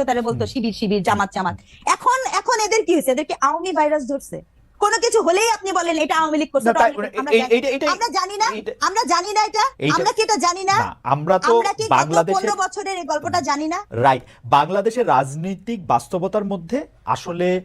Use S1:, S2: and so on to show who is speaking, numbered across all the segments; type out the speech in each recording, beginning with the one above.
S1: থাকতো তারা বলতো শিবির শিবির জামাত জামাত। এখন এখন এদের কি হয়েছে? এদেরকে আওয়ামী ভাইরাস ধরছে। কোনো কিছু হলেই আপনি বলেন এটা আওয়ামী লীগ করছে
S2: না,
S1: ওটা
S2: তাই-
S1: আওয়ামী লীগ করছে। আমরা জানি- না আমরা জানি না এটা। আমরা কি এটা জানি না?
S2: আমরা তো বাংলাদেশের
S1: পনেরো বছরের এই গল্পটা জানি না?
S2: রাইট বাংলাদেশের রাজনৈতিক বাস্তবতার মধ্যে আসলে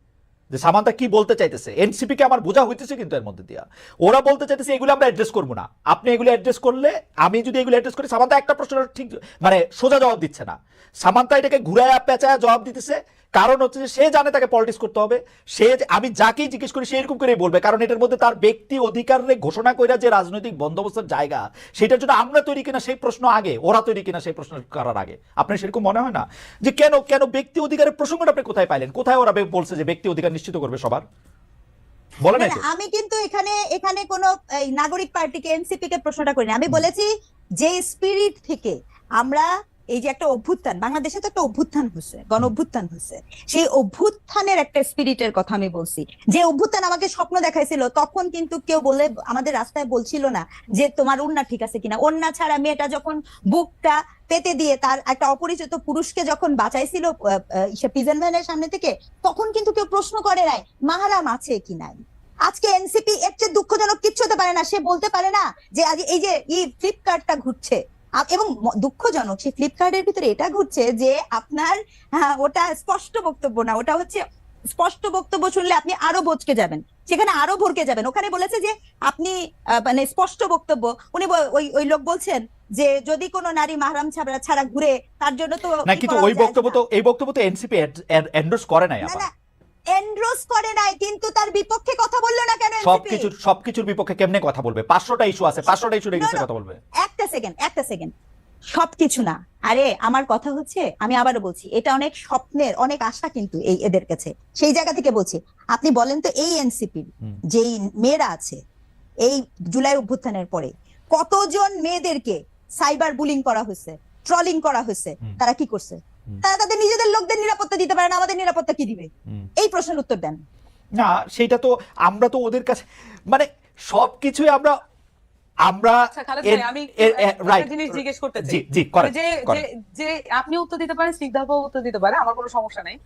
S2: যে সামান্তা কি বলতে চাইতেছে? এনসিপি কে আমার বোঝা হইতেছে কিন্তু এর মধ্যে দিয়া। ওরা বলতে চাইতেছে, এগুলো আমরা অ্যাড্রেস করব না। আপনি এগুলো অ্যাড্রেস করলে, আমি যদি এগুলো অ্যাড্রেস করি, সামান্তা একটা প্রশ্ন ঠিক মানে সোজা জবাব দিচ্ছে না। সামান্তা এটাকে ঘুরায় পেঁচায়া জবাব দিতেছে কারণ হচ্ছে যে সে জানে তাকে পলিটিক্স করতে হবে সে যে- আমি যাকেই জিজ্ঞেস করি সে এরকম করেই বলবে কারণ এটার মধ্যে তার ব্যক্তি অধিকারে ঘোষণা কইরা যে রাজনৈতিক বন্দোবস্তের জায়গা সেটার জন্য আমরা তৈরি কিনা সেই প্রশ্ন আগে ওরা তৈরি কিনা সেই প্রশ্ন করার আগে। আপনার সেরকম মনে হয় না? যে কেন কেন ব্যক্তি অধিকারের প্রসঙ্গটা আপনি কোথায় পাইলেন? কোথায় ওরা বলছে যে ব্যক্তি অধিকার নিশ্চিত করবে সবার?
S1: আমি কিন্তু এখানে এখানে কোন নাগরিক পার্টিকে এনসিপি কে প্রশ্নটা করি না আমি বলেছি যে স্পিরিট থেকে আমরা এই যে একটা অভ্যুত্থান বাংলাদেশে তো একটা অভ্যুত্থান হচ্ছে গণ অভ্যুত্থান হচ্ছে সেই অভ্যুত্থানের একটা স্পিরিটের কথা আমি বলছি। যে অভ্যুত্থান আমাকে স্বপ্ন দেখাইছিল তখন কিন্তু কেউ বলে আমাদের রাস্তায় বলছিল না যে তোমার ওন্না ঠিক আছে কিনা। ওন্না ছাড়া মেয়েটা যখন বুকটা পেতে দিয়ে তার একটা অপরিচিত পুরুষকে যখন বাঁচাইছিল প্রিজন ভ্যানের সামনে থেকে তখন কিন্তু কেউ প্রশ্ন করে নাই মাহারাম আছে কি নাই? আজকে এনসিপি এর চেয়ে দুঃখজনক কিচ্ছু হতে পারে না। সে বলতে পারে না যে আজ এই যে এই ফ্লিপকার্টটা ঘুরছে এবং দুঃখজনক সেই ফ্লিপকার্টের ভিতরে এটা ঘুরছে যে আপনার হ্যাঁ, ওটা স্পষ্ট বক্তব্য না ওটা হচ্ছে স্পষ্ট বক্তব্য শুনলে আপনি আরও বচকে যাবেন। সেখানে আরও ভরকে যাবেন। ওখানে বলেছে যে আপনি মানে স্পষ্ট বক্তব্য উনি ওই ওই লোক বলছেন যে যদি কোনো নারী মাহরাম ছাড়া ছাড়া ঘুরে তার জন্য তো
S2: না কিন্তু ওই বক্তব্য তো এই বক্তব্য তো এনসিপি এন্ডোর্স করে নাই
S1: না এন্ড্রোস করে নাই কিন্তু তার বিপক্ষে কথা বলল না কেন NCP?
S2: সবকিছুর সবকিছুর বিপক্ষে কেমনে কথা বলবে? পাঁচশোটা ইস্যু আছে পাঁচশোটা ইস্যু রেখেছে
S1: না, না।
S2: কথা বলবে?
S1: সেকেন্ড একটা সেকেন্ড সবকিছু না। আরে আমার কথা হচ্ছে আমি আবারও বলছি এটা অনেক স্বপ্নের অনেক আশা কিন্তু এই এদের কাছে। সেই জায়গা থেকে বলছি আপনি বলেন তো এই এনসিপি যেই মেয়েরা আছে এই জুলাই অভ্যুত্থানের পরে কতজন মেয়েদেরকে সাইবার বুলিং করা হয়েছে ট্রলিং করা হয়েছে তারা কি করছে? তারা তাদের নিজেদের লোকদের নিরাপত্তা দিতে পারে না আমাদের নিরাপত্তা কি দিবে? এই প্রশ্নের উত্তর দেন।
S2: না সেটা তো আমরা তো ওদের কাছে মানে সবকিছুই আমরা আমরা
S3: আচ্ছা জিনিস জিজ্ঞেস করতে চাই।
S2: করেন
S3: যে আপনি উত্তর দিতে পারেন স্নিগ্ধা উত্তর দিতে পারে আমার কোনো সমস্যা নেই।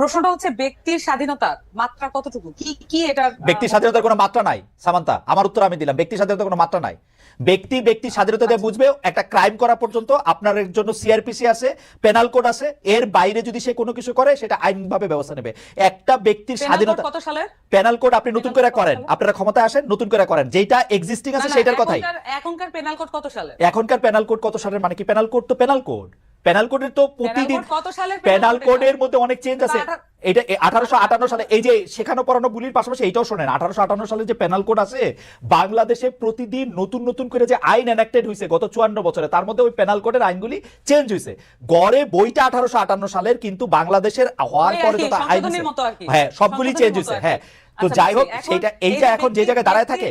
S3: প্রশ্নটা হচ্ছে ব্যক্তির স্বাধীনতার মাত্রা কতটুকু? কি কি এটা
S2: ব্যক্তি স্বাধীনতার কোনো মাত্রা নাই সামান্তা আমার উত্তর আমি দিলাম ব্যক্তি স্বাধীনতার কোনো মাত্রা নাই। ব্যক্তি ব্যক্তি স্বাধীনতা দিয়ে বুঝবে একটা ক্রাইম করা পর্যন্ত আপনার জন্য সিআরপিসি আছে পেনাল কোড আছে এর বাইরে যদি সে কোনো কিছু করে সেটা আইনভাবে ব্যবস্থা নেবে। একটা ব্যক্তির স্বাধীনতা
S3: কত সালের?
S2: পেনাল কোড আপনি নতুন করে করেন আপনারা ক্ষমতায় আসেন নতুন করে করেন। যেটা এক্সিস্টিং আছে
S3: না, না,
S2: সেটার কথাই।
S3: এখনকার- পেনাল কোড কত সালের?
S2: এখনকার পেনাল কোড কত সালের? মানে কি পেনাল কোড তো পেনাল কোড। পেনাল কোডের তো প্রতিদিন
S3: code
S2: কোডের মধ্যে অনেক চেঞ্জ আছে। এটা আঠারোশো আটান্ন সালে এই যে শেখানো পড়ানো বুলির পাশাপাশি এইটাও শোনেন আঠারোশো আটান্ন সালে যে পেনাল কোড আছে বাংলাদেশে প্রতিদিন নতুন নতুন করে যে আইন এনাক্টেড হয়েছে গত চুয়ান্ন বছরে তার মধ্যে ওই পেনাল কোডের আইনগুলি চেঞ্জ হয়েছে গড়ে বইটা আঠারোশো আটান্ন সালের কিন্তু বাংলাদেশের হওয়ার পরে যত আইন। হ্যাঁ সবগুলি চেঞ্জ হয়েছে হ্যাঁ। তো
S3: আচ্ছা,
S2: যাই হোক। সেইটা এইটা এখন যে জায়গায় দাঁড়ায় থাকে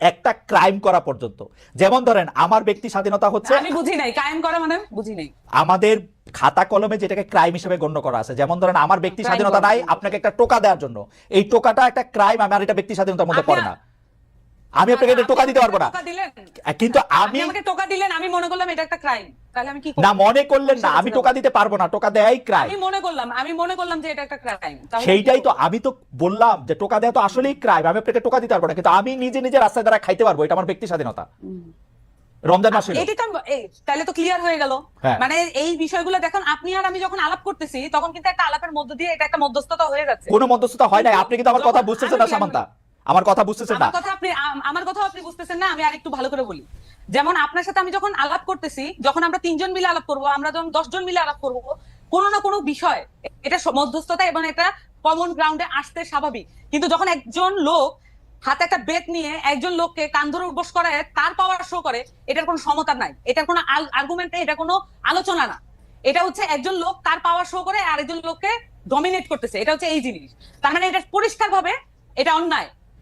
S2: একটা ক্রাইম করা পর্যন্ত। যেমন ধরেন আমার ব্যক্তি স্বাধীনতা হচ্ছে
S3: আমি বুঝি নাই। ক্রাইম করা মানে বুঝি নাই।
S2: আমাদের খাতা কলমে যেটাকে ক্রাইম হিসেবে গণ্য করা আছে। যেমন ধরেন আমার ব্যক্তি স্বাধীনতা নাই আপনাকে একটা টোকা দেওয়ার জন্য। এই টোকাটা একটা ক্রাইম আমার এটা ব্যক্তি স্বাধীনতার মধ্যে পড়ে না। আমি আপনাকে এটা টোকা দিতে পারব না। কিন্তু আমি
S3: আমাকে টোকা দিলেন আমি মনে করলাম এটা একটা ক্রাইম তাহলে আমি কি করব?
S2: না মনে করলেন না আমি টোকা দিতে পারব না টোকা দেয়াই ক্রাইম
S3: আমি মনে করলাম আমি মনে করলাম যে এটা একটা ক্রাইম
S2: সেইটাই তো আমি তো বললাম যে টোকা দেওয়া তো আসলেই ক্রাইম আমি আপনাকে টোকা দিতে পারব না কিন্তু আমি নিজে নিজে রাস্তায় দ্বারা খাইতে পারব এটা আমার ব্যক্তি স্বাধীনতা। রমজান মাস।
S3: এটি তো তাহলে তো ক্লিয়ার হয়ে গেল।
S2: হ্যাঁ।
S3: মানে এই বিষয়গুলো দেখুন আপনি আর আমি যখন আলাপ করতেছি তখন কিন্তু একটা আলাপের মধ্য দিয়ে এটা একটা মধ্যস্থতা হয়ে যাচ্ছে।
S2: কোনো মধ্যস্থতা হয় নাই আপনি কিন্তু আমার কথা বুঝতেছেন না সামান্তা। আমার কথা বুঝতেছেন না?
S3: কথা আপনি আমার কথা আপনি বুঝতেছেন না আমি আরেকটু ভালো করে বলি। যেমন আপনার সাথে আমি যখন আলাপ করতেছি যখন আমরা তিনজন মিলে আলাপ করব আমরা যখন দশজন মিলে আলাপ করব কোনো না কোনো বিষয় এটা মধ্যস্থতা এবং এটা কমন গ্রাউন্ডে আসতে স্বাভাবিক। কিন্তু যখন একজন লোক হাতে একটা বেত নিয়ে একজন লোককে কান ধরে উঠবস করে তার পাওয়ার শো করে এটার কোনো সমতা নাই। এটার কোনো আর্গুমেন্ট এটা কোনো আলোচনা না। এটা হচ্ছে একজন লোক তার পাওয়ার শো করে আর একজন লোককে ডমিনেট করতেছে। এটা হচ্ছে এই জিনিস। তার মানে এটা পরিষ্কার ভাবে এটা অন্যায়।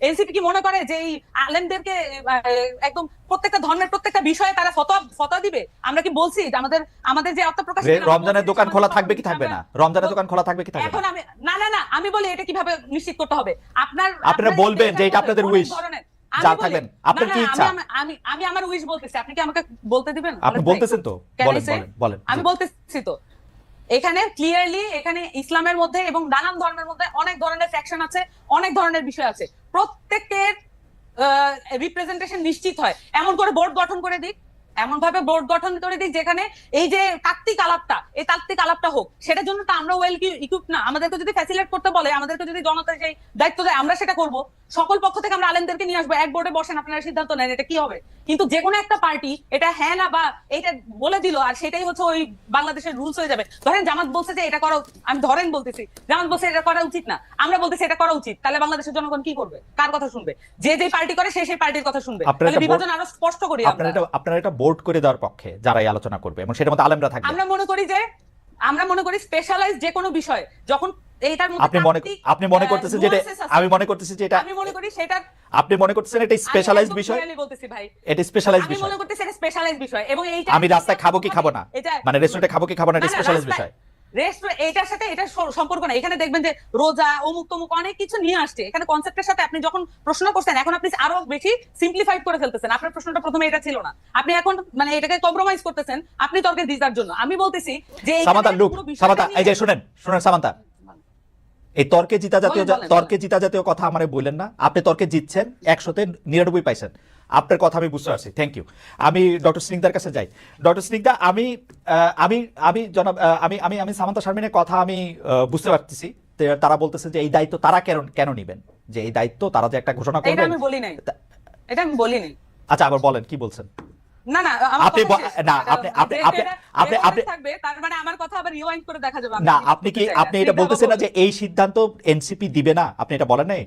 S3: এনসিপি কি মনে করে যে এই আলেমদেরকে একদম প্রত্যেকটা ধর্মের প্রত্যেকটা বিষয়ে তারা ফতোয়া ফতোয়া দিবে? আমরা কি বলছি যে আমাদের আমাদের যে আত্মপ্রকাশ
S2: রমজানের দোকান খোলা থাকবে কি থাকবে না? রমজানের দোকান খোলা থাকবে কি থাকবে
S3: এখন আমি না না না আমি বলি এটা কীভাবে নিশ্চিত করতে হবে। আপনার
S2: আপনারা বলবেন যে এটা আপনাদের।
S3: ধরনের- আমি
S2: যা থাকবেন, আপনার কি
S3: আমি
S2: ইচ্ছা?
S3: আমার- আমি আমি আমার উইশ বলতেছি। আপনি কি আমাকে বলতে দিবেন?
S2: আপনি বলতেছেন তো। বলেন বলেন
S3: আমি বলতেছি তো। এখানে ক্লিয়ারলি এখানে ইসলামের মধ্যে এবং নানান ধর্মের মধ্যে অনেক ধরনের ফ্যাকশন আছে, অনেক ধরনের বিষয় আছে। প্রত্যেকের রিপ্রেজেন্টেশন নিশ্চিত হয়। এমন করে বোর্ড গঠন করে দিক এমন ভাবে বোর্ড গঠন করে দিক যেখানে এই যে তাত্ত্বিক আলাপটা এই তাত্ত্বিক আলাপটা হোক সেটার জন্য তো আমরা ওয়েল ইকুইপ না আমাদেরকে যদি ফ্যাসিলেট করতে বলে আমাদেরকে যদি জনতা সেই দায়িত্ব দেয় আমরা সেটা করব। সকল পক্ষ থেকে আমরা আলেমদেরকে নিয়ে আসব এক বোর্ডে বসেন আপনারা সিদ্ধান্ত নেন এটা কি হবে। কিন্তু যে কোনো একটা পার্টি এটা হ্যাঁ না বা এটা বলে দিল আর সেটাই হচ্ছে ওই বাংলাদেশের রুলস হয়ে যাবে। ধরেন জামাত বলছে যে এটা করা আমি ধরেন বলতেছি জামাত বলছে এটা করা উচিত না আমরা বলতেছি এটা করা উচিত তাহলে বাংলাদেশের জনগণ কি করবে? কার কথা শুনবে? যে যে পার্টি করে সে সেই পার্টির কথা শুনবে। তাহলে বিভাজন আরও স্পষ্ট করি
S2: আপনারা এটা আপনারা এটা বোর্ড করে দেওয়ার পক্ষে যারাই আলোচনা করবে এবং সেটার মধ্যে আলেমরা থাকবে।
S3: আমরা মনে করি যে আমরা মনে করি স্পেশালাইজ যে কোনো বিষয় যখন এইটার মধ্যে
S2: আপনি মনে আপনি মনে করতেছেন যে এটা-
S3: nuances আছে।
S2: আমি মনে করতেছি যে এটা
S3: আমি মনে করি সেটা
S2: আপনি মনে করতেছেন এটা স্পেশালাইজড বিষয়?
S3: clearly বলতেছি ভাই।
S2: এটা স্পেশালাইজড
S3: আমি
S2: বিষয়।
S3: মনে করতেছি এটা স্পেশালাইজ বিষয় এবং এইটা
S2: আমি রাস্তায় খাব কি খাব না? মানে রেস্টুরেন্টে খাব কি খাব না এটা
S3: না, না,
S2: স্পেশালাইজড বিষয়।
S3: রেস্টুরেন্ট এটার সাথে এটা সম্পর্ক না এখানে দেখবেন যে রোজা অমুক তমুক অনেক কিছু নিয়ে আসছে। এখানে কনসেপ্টের সাথে আপনি যখন প্রশ্ন করছেন এখন আপনি আরও বেশি সিম্পলিফাইড করে ফেলতেছেন। আপনার প্রশ্নটা প্রথমে এটা ছিল না। আপনি এখন মানে এটাকে কম্প্রোমাইজ করতেছেন আপনি তর্কে দিদার জন্য। আমি বলতেছি যে
S2: সামান্তা লুক সামান্তা এই যে শুনেন শুনেন সামান্তা এই তর্কে জিতা জাতীয় তর্কে জিতা জাতীয় কথা আমারে বললেন না। আপনি তর্কে জিতছেন একশোতে নিরানব্বই পাইছেন। আপনার কথা আমি বুঝতে পারছি। থ্যাংক ইউ আমি ডক্টর স্নিগ্ধার কাছে যাই। ডক্টর স্নিগ্ধা আমি আমি আমি জনাব আমি আমি আমি সামান্তা শারমিনের কথা আমি বুঝতে পারতেছি। তারা বলতেছে যে এই দায়িত্ব তারা কেন কেন নিবেন? যে এই দায়িত্ব তারা যে একটা ঘোষণা করবেন।
S3: এটা আমি বলি নাই। এটা আমি বলি নাই।
S2: আচ্ছা আবার বলেন কি বলছেন?
S3: না না
S2: আপনি। না, আপনি- আপনি- আপনি- আপনি-
S3: থাকবে তার মানে আমার কথা আবার রিওয়াইন্ড করে দেখা যাবে।
S2: না আপনি কি আপনি এটা বলতেছেন না। যে এই সিদ্ধান্ত এনসিপি দিবে না? আপনি এটা বলেন নাই?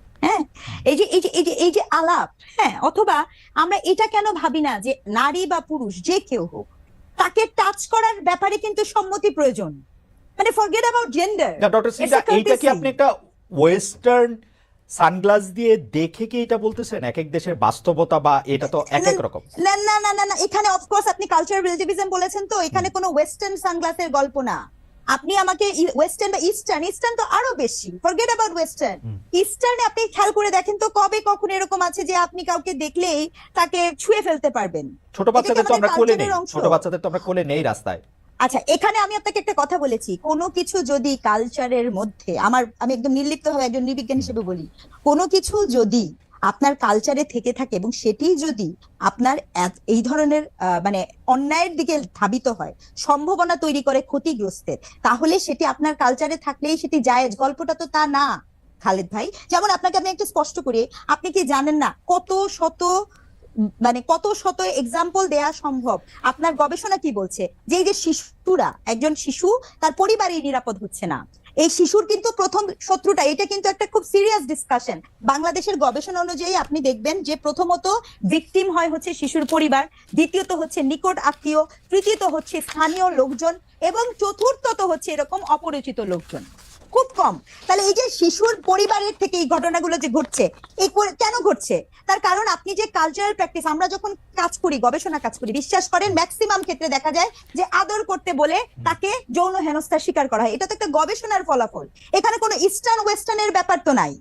S1: হ্যাঁ? এই যে এই যে এই যে এই যে আলাপ হ্যাঁ? অথবা আমরা এটা কেন ভাবি না যে নারী বা পুরুষ যে কেউ হোক তাকে টাচ করার ব্যাপারে কিন্তু সম্মতি প্রয়োজন। মানে forget about gender
S2: doctor
S1: a
S2: এইটা কি আপনি একটা ওয়েস্টার্ন সানগ্লাস দিয়ে দেখে কি এটা বলতেছেন? এক এক দেশের বাস্তবতা বা এটা তো এক এক রকম।
S1: না না না না না এখানে অফকোর্স আপনি কালচারাল রিলেটিভিজম বলেছেন তো এখানে কোনো ওয়েস্টার্ন সানগ্লাসের গল্প না। আপনি আমাকে ওয়েস্টার্ন বা ইস্টার্ন ইস্টার্ন তো আরও বেশি। Forget about western. ইস্টার্নে আপনি খেয়াল করে দেখেন তো কবে কখন এরকম আছে যে আপনি কাউকে দেখলেই তাকে ছুঁয়ে ফেলতে পারবেন।
S2: ছোট বাচ্চাদের তো আমরা কোলে নেই। ছোট বাচ্চাদের তো আমরা কোলে নেই রাস্তায়।
S1: আচ্ছা এখানে আমি আপনাকে একটা কথা বলেছি। কোনো কিছু যদি কালচারের মধ্যে আমার আমি একদম নির্লিপ্ত ভাবে একজন নির্বিজ্ঞান হিসেবে বলি কোনো কিছু যদি আপনার কালচারে থেকে থাকে এবং সেটি যদি আপনার এই ধরনের মানে অন্যায়ের দিকে ধাবিত হয়, সম্ভাবনা তৈরি করে ক্ষতিগ্রস্তের, তাহলে সেটি আপনার কালচারে থাকলেই সেটি জায়েজ গল্পটা তো তা না, খালেদ ভাই। যেমন আপনাকে আমি একটু স্পষ্ট করি, আপনি কি জানেন না কত শত মানে কত শত এক্সাম্পল দেয়া সম্ভব? আপনার গবেষণা কি বলছে? যে যে শিশুরা, একজন শিশু তার পরিবারই নিরাপদ হচ্ছে না। এই শিশুর কিন্তু প্রথম শত্রুটা, এটা কিন্তু একটা খুব সিরিয়াস ডিসকাশন বাংলাদেশের গবেষণা অনুযায়ী আপনি দেখবেন যে প্রথমত ভিকটিম হয় হচ্ছে শিশুর পরিবার, দ্বিতীয়ত হচ্ছে নিকট আত্মীয়, তৃতীয়ত হচ্ছে স্থানীয় লোকজন, এবং চতুর্থত হচ্ছে এরকম অপরিচিত লোকজন। খুব কম। তাহলে এই যে শিশুর পরিবারের থেকে এই ঘটনাগুলো যে ঘটছে এই কেন ঘটছে? তার কারণ আপনি যে কালচারাল প্র্যাকটিস আমরা যখন কাজ করি, গবেষণা কাজ করি, বিশ্বাস করেন ম্যাক্সিমাম ক্ষেত্রে দেখা যায় যে আদর করতে বলে তাকে যৌন হেনস্থার শিকার করা হয়। এটা তো একটা গবেষণার ফলাফল। এখানে কোনো ইস্টার্ন ওয়েস্টার্নের ব্যাপার তো নাই।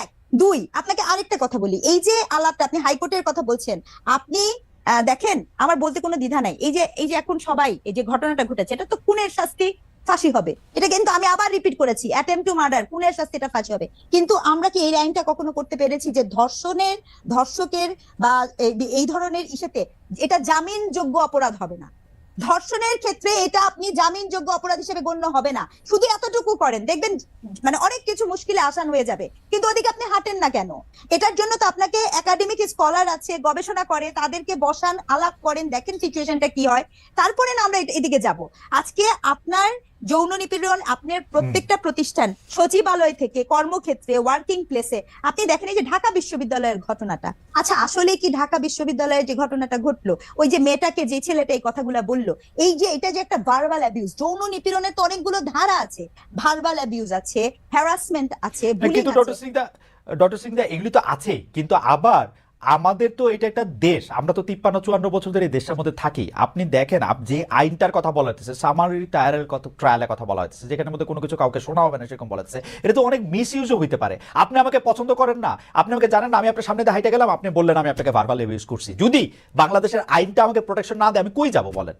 S1: এক। দুই, আপনাকে আরেকটা কথা বলি। এই যে আলাপটা, আপনি হাইকোর্টের কথা বলছেন, আপনি দেখেন, আমার বলতে কোনো দ্বিধা নাই। এই যে এই যে এখন সবাই, এই যে ঘটনাটা ঘটেছে, এটা তো খুনের শাস্তি ফাঁসি হবে। এটা কিন্তু আমি আবার রিপিট করেছি। অ্যাটেম্প টু মার্ডার খুনের শাস্তি, এটা ফাঁসি হবে। কিন্তু আমরা কি এই আইনটা কখনো করতে পেরেছি যে ধর্ষণের, ধর্ষকের বা এই- ধরনের ইসেতে এটা জামিনযোগ্য অপরাধ হবে না। ধর্ষণের ক্ষেত্রে এটা আপনি জামিনযোগ্য অপরাধ হিসেবে গণ্য হবে না। শুধু এতটুকু করেন, দেখবেন মানে অনেক কিছু মুশকিলে আসান হয়ে যাবে। কিন্তু ওদিকে আপনি হাঁটেন না কেন? এটার জন্য তো আপনাকে একাডেমিক স্কলার আছে, গবেষণা করে, তাদেরকে বসান, আলাপ করেন, দেখেন সিচুয়েশনটা কি হয়। তারপরে না আমরা এদিকে যাব। আজকে আপনার যৌন নিপীড়ন আপনার প্রত্যেকটা প্রতিষ্ঠান সচিবালয় থেকে কর্মক্ষেত্রে ওয়ার্কিং প্লেসে আপনি দেখেন এই যে ঢাকা বিশ্ববিদ্যালয়ের ঘটনাটা। আচ্ছা আসলে কি ঢাকা বিশ্ববিদ্যালয়ের যে ঘটনাটা ঘটলো? ওই যে মেয়েটাকে যে ছেলেটা এই কথাগুলো বলল এই যে এটা যে একটা ভার্বাল অ্যাবিউজ যৌন নিপীড়নের তো অনেকগুলো ধারা আছে। ভার্বাল অ্যাবিউজ আছে হ্যারাসমেন্ট আছে।
S2: ডক্টর সিংদা ডক্টর সিংদা এগুলি তো আছে কিন্তু আবার আমাদের তো এটা একটা দেশ আমরা তো তিপ্পান্ন চুয়ান্ন বছর ধরে এই দেশের মধ্যে থাকি। আপনি দেখেন যে আইনটার কথা বলা হচ্ছে সামারি ট্রায়ালের কথা ট্রায়ালের কথা বলা হচ্ছে যেখানে মধ্যে কোনো কিছু কাউকে শোনা হবে না সেরকম বলা হচ্ছে এটা তো অনেক মিস ইউজও হইতে পারে। আপনি আমাকে পছন্দ করেন না আপনি আমাকে জানেন না আমি আপনার সামনে হাইটে গেলাম আপনি বললেন আমি আপনাকে ভার্বাল ইউজ করছি। যদি বাংলাদেশের আইনটা আমাকে প্রোটেকশন না দেয় আমি কই যাব বলেন?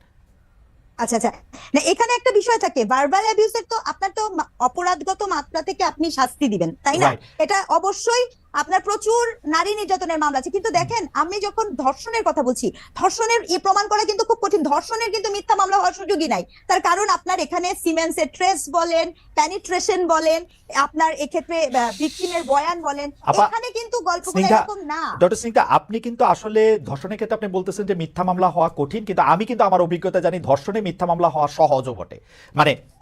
S1: আচ্ছা আচ্ছা। না এখানে একটা বিষয় থাকে ভার্বাল তো আপনার তো অপরাধগত মাত্রা থেকে আপনি শাস্তি দিবেন তাই না? এটা অবশ্যই আপনার প্রচুর নারী নির্যাতনের মামলা আছে। কিন্তু দেখেন আমি যখন ধর্ষণের কথা বলছি ধর্ষণের ই প্রমাণ করা কিন্তু খুব কঠিন। ধর্ষণের কিন্তু মিথ্যা মামলা হওয়ার সুযোগই নাই। তার কারণ আপনার এখানে সিমেন্সের ট্রেস বলেন প্যানিট্রেশন বলেন আপনার এক্ষেত্রে ভিকটিমের বয়ান বলেন এখানে কিন্তু গল্পগুলো এরকম না।
S2: ডক্টর সিংটা আপনি কিন্তু আসলে ধর্ষণের ক্ষেত্রে আপনি বলতেছেন যে মিথ্যা মামলা হওয়া কঠিন কিন্তু আমি কিন্তু আমার অভিজ্ঞতা জানি ধর্ষণে মিথ্যা মামলা হওয়া সহজও বটে। মানে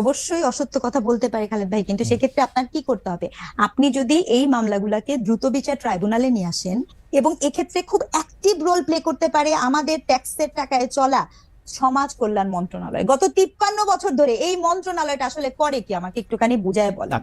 S1: অবশ্যই অসত্য কথা বলতে পারে খালেদ ভাই কিন্তু সেক্ষেত্রে আপনার কি করতে হবে? আপনি যদি এই মামলাগুলোকে দ্রুত বিচার ট্রাইব্যুনালে নিয়ে আসেন এবং এক্ষেত্রে খুব অ্যাক্টিভ রোল প্লে করতে পারে আমাদের ট্যাক্সের টাকায় চলা সমাজ কল্যাণ মন্ত্রণালয়। গত তিপ্পান্ন বছর ধরে এই মন্ত্রণালয়টা আসলে করে কি? আমাকে একটুখানি বুঝায় বলেন।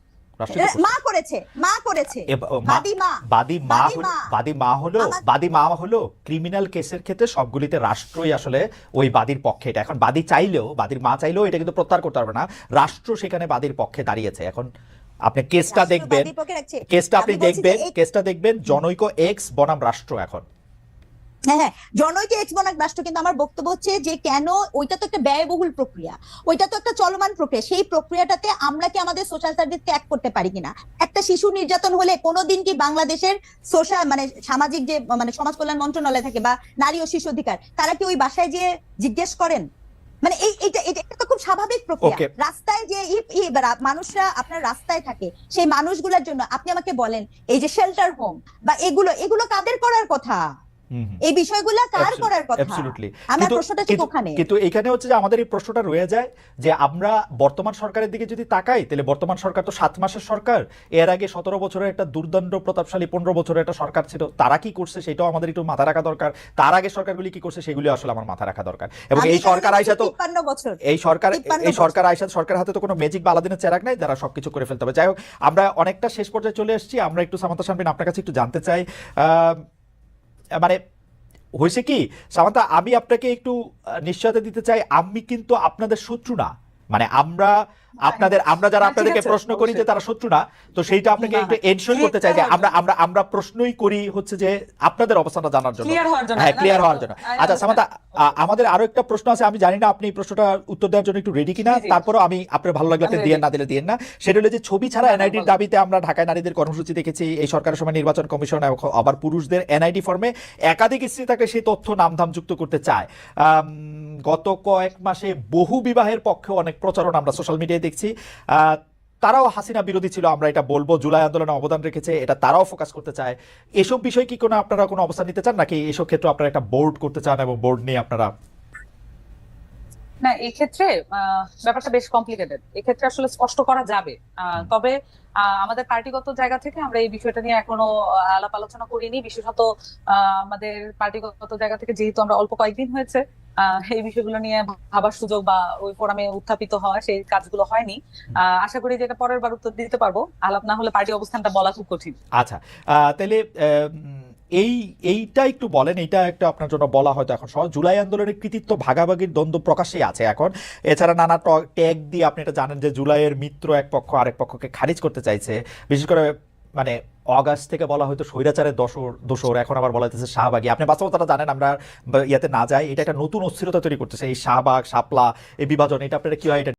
S1: মা করেছে মা করেছে।
S2: এ বা- মা-
S1: বাদী মা
S2: বাদী মা।
S1: বাদী মা।
S2: হলো বাদী মা হলো ক্রিমিনাল কেসের ক্ষেত্রে সবগুলিতে রাষ্ট্রই আসলে ওই বাদীর পক্ষে। এটা এখন বাদী চাইলেও বাদীর মা চাইলেও এটা কিন্তু প্রত্যাহার করতে পারবে না। রাষ্ট্র সেখানে বাদীর পক্ষে দাঁড়িয়েছে। এখন আপনি কেসটা দেখবেন। কেসটা আপনি দেখবেন কেসটা দেখবেন জনৈক এক্স বনাম রাষ্ট্র এখন।
S1: হ্যাঁ হ্যাঁ জনৈক এক্সবনাক রাষ্ট্র কিন্তু আমার বক্তব্য হচ্ছে যে কেন ওইটা তো একটা ব্যয়বহুল প্রক্রিয়া ওইটা তো একটা চলমান প্রক্রিয়া সেই প্রক্রিয়াটাতে আমরা কি আমাদের সোশ্যাল সার্ভিস ত্যাগ করতে পারি কিনা? একটা শিশু নির্যাতন হলে কোনোদিন কি বাংলাদেশের সোশ্যাল মানে সামাজিক যে মানে সমাজ কল্যাণ মন্ত্রণালয় থাকে বা নারী ও শিশু অধিকার তারা কি ওই বাসায় যে জিজ্ঞেস করেন? মানে এই এটা এটা একটা তো খুব স্বাভাবিক প্রক্রিয়া। রাস্তায় যে মানুষরা আপনার রাস্তায় থাকে সেই মানুষগুলোর জন্য আপনি আমাকে বলেন এই যে শেল্টার হোম বা এগুলো এগুলো কাদের করার কথা। এই বিষয়গুলা কার করার কথা. আমার প্রশ্নটা ঠিক ওখানে।
S2: কিন্তু এখানে হচ্ছে যে আমাদের এই প্রশ্নটা রয়ে যায় যে আমরা বর্তমান সরকারের দিকে যদি তাকাই তাহলে বর্তমান সরকার তো সাত মাসের সরকার। এর আগে সতেরো বছরের একটা দুর্দণ্ড প্রতাপশালী পনেরো বছরের একটা সরকার ছিল। তারা কি করছে সেটাও আমাদের একটু মাথা রাখা দরকার। তার আগে সরকারগুলি কি করছে সেগুলি আসলে আমার মাথা রাখা দরকার। এবং এই সরকার আইসা তো
S1: 53 বছর
S2: এই সরকার এই সরকার আইসা সরকার হাতে তো কোনো ম্যাজিক বা আলাদিনের চেরাক নাই যারা সবকিছু করে ফেলতে হবে। যাই হোক আমরা অনেকটা শেষ পর্যায়ে চলে এসেছি। আমরা একটু সামান্তা সামনে আপনার কাছে একটু জানতে চাই। আহ, মানে হয়েছে কি, সামান্তা, আমি আপনাকে একটু নিশ্চয়তা দিতে চাই, আমি কিন্তু আপনাদের শত্রু না। মানে আমরা আপনাদের আমরা যারা
S3: হ্যাঁ,
S2: আপনাদেরকে প্রশ্ন করি যে তারা শত্রু না তো সেইটা আপনাকে একটু এনশিওর করতে চাই যে আমরা আমরা আমরা প্রশ্নই করি হচ্ছে যে আপনাদের অবস্থানটা জানার জন্য। হ্যাঁ ক্লিয়ার হওয়ার জন্য। আচ্ছা
S3: understand.
S2: সামান্তা আমাদের আরও একটা প্রশ্ন আছে আমি জানি না আপনি এই প্রশ্নটা উত্তর দেওয়ার জন্য একটু রেডি কিনা। তারপরও আমি আপনার ভালো লাগলে দিয়ে না দিলে দিয়ে না। সেটা হলো যে ছবি ছাড়া এনআইডির দাবিতে আমরা ঢাকায় নারীদের কর্মসূচি দেখেছি এই সরকারের সময় নির্বাচন কমিশন আবার পুরুষদের এনআইডি ফর্মে একাধিক স্ত্রী থাকলে সেই তথ্য নামধাম যুক্ত করতে চায়। গত কয়েক মাসে বহু বিবাহের পক্ষে অনেক প্রচারণ আমরা সোশ্যাল মিডিয়ায় দেখছি। তারাও হাসিনা বিরোধী ছিল আমরা এটা বলব। জুলাই আন্দোলনে অবদান রেখেছে এটা তারাও ফোকাস করতে চায়। এসব বিষয় কি কোনো আপনারা কোনো অবস্থান নিতে চান নাকি এসব ক্ষেত্রে আপনারা একটা বোর্ড করতে চান এবং বোর্ড নিয়ে আপনারা?
S3: না এই ক্ষেত্রে আহ, ব্যাপারটা বেশ কমপ্লিকেটেড এক্ষেত্রে আসলে স্পষ্ট করা যাবে। তবে আমাদের পার্টিগত জায়গা থেকে আমরা এই বিষয়টা নিয়ে এখনও আলাপ আলোচনা করিনি। বিশেষত আহ, আমাদের পার্টিগত জায়গা থেকে যেহেতু আমরা অল্প কয়েকদিন হয়েছে এই বিষয়গুলো নিয়ে ভাবার সুযোগ বা ওই ফোরামে উত্থাপিত হওয়া সেই কাজগুলো হয়নি। আশা করি যে এটা পরের বার উত্তর দিতে পারব। আলাপ না হলে পার্টি অবস্থানটা বলা খুব কঠিন।
S2: আচ্ছা তাহলে এই এইটা একটু বলেন এটা একটা আপনার জন্য বলা হয়তো এখন সহজ। জুলাই আন্দোলনের কৃতিত্ব ভাগাভাগির দ্বন্দ্ব প্রকাশেই আছে এখন। এছাড়া নানা ট্যাগ দিয়ে আপনি এটা জানেন যে জুলাইয়ের মিত্র এক পক্ষ আরেক পক্ষকে খারিজ করতে চাইছে। বিশেষ করে মানে অগাস্ট থেকে বলা হয়তো স্বৈরাচারের দশর দোষর, এখন আবার বলা হয়েছে শাহবাগে। আপনি বাস্তবতাটা জানেন, আমরা ইয়াতে না যাই, এটা একটা নতুন অস্থিরতা তৈরি করতেছে। এই শাহবাগ, শাপলা, এই বিভাজন, এটা আপনারা কি হয়, এটা